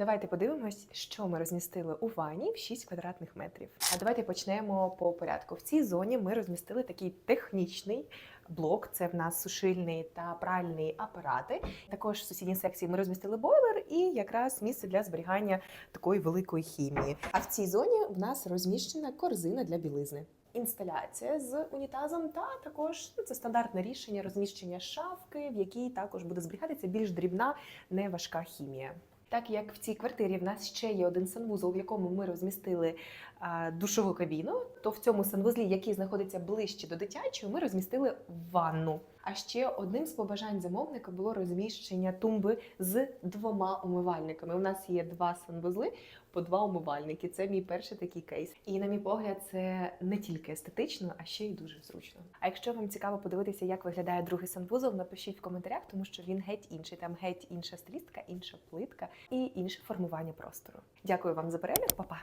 Давайте подивимось, що ми розмістили у ванні в 6 квадратних метрів. А давайте почнемо по порядку. В цій зоні ми розмістили такий технічний блок. Це в нас сушильний та пральний апарати. Також в сусідній секції ми розмістили бойлер і якраз місце для зберігання такої великої хімії. А в цій зоні в нас розміщена корзина для білизни. Інсталяція з унітазом, та також ну, це стандартне рішення розміщення шафки, в якій також буде зберігатися більш дрібна, неважка хімія. Так як в цій квартирі в нас ще є один санвузол, в якому ми розмістили душову кабіну, то в цьому санвузлі, який знаходиться ближче до дитячого, ми розмістили ванну. А ще одним з побажань замовника було розміщення тумби з двома умивальниками. У нас є два санвузли по два умивальники. Це мій перший такий кейс. І на мій погляд, це не тільки естетично, а ще й дуже зручно. А якщо вам цікаво подивитися, як виглядає другий санвузол, напишіть в коментарях, тому що він геть інший. Там геть інша стилістика, інша плитка і інше формування простору. Дякую вам за перегляд, па-па!